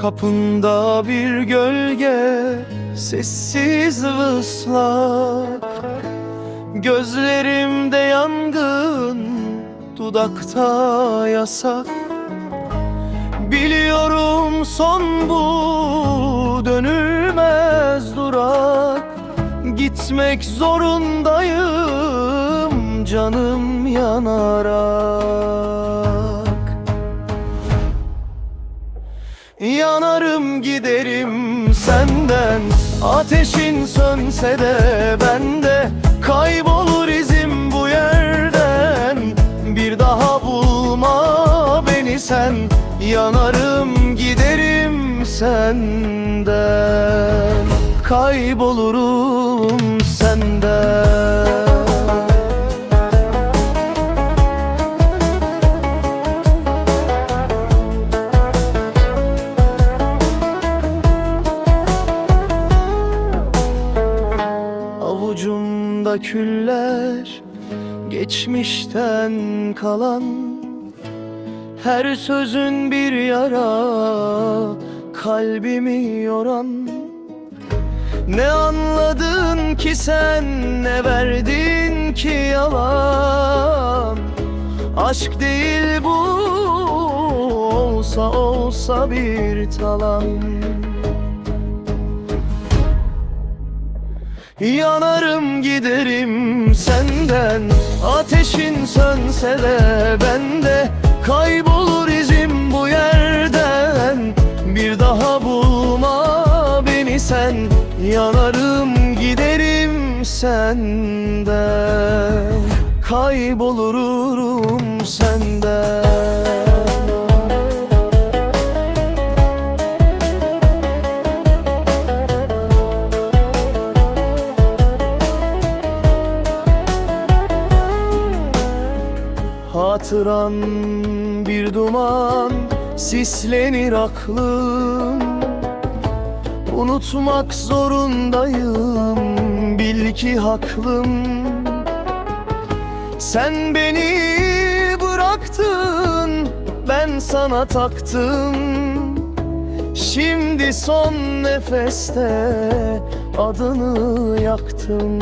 Kapında bir gölge Sessiz ıslak. Gözlerimde yangın Dudakta yasak. Biliyorum son bu Dönülmez durak. Gitmek zorundayım Canım yanarak Yanarım giderim senden. Ateşin sönse de bende Kaybolur izim bu yerden. Bir daha bulma beni sen Yanarım giderim senden. Kaybolurum senden Avucumda küller Geçmişten kalan Her sözün bir yara Kalbimi yoran. Ne anladın ki sen Ne verdin ki yalan? Aşk değil bu Olsa olsa bir talan Yanarım giderim senden. Ateşin sönse de bende Kaybolur izim bu yerden. Bir daha bulma beni sen. Yanarım giderim senden. Kaybolurum Hatıran bir duman sislenir aklım. Unutmak zorundayım bil ki haklım. Sen beni bıraktın ben sana taktım. Şimdi son nefeste adını yaktım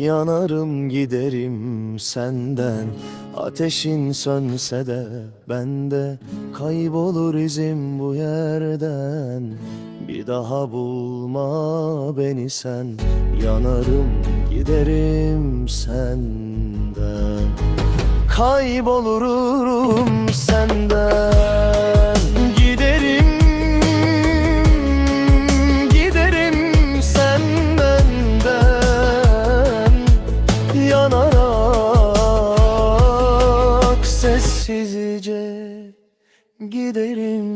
Yanarım giderim senden. Ateşin sönse de bende Kaybolur izim bu yerden. Bir daha bulma beni sen. Yanarım giderim senden. Kaybolurum senden sessizce giderim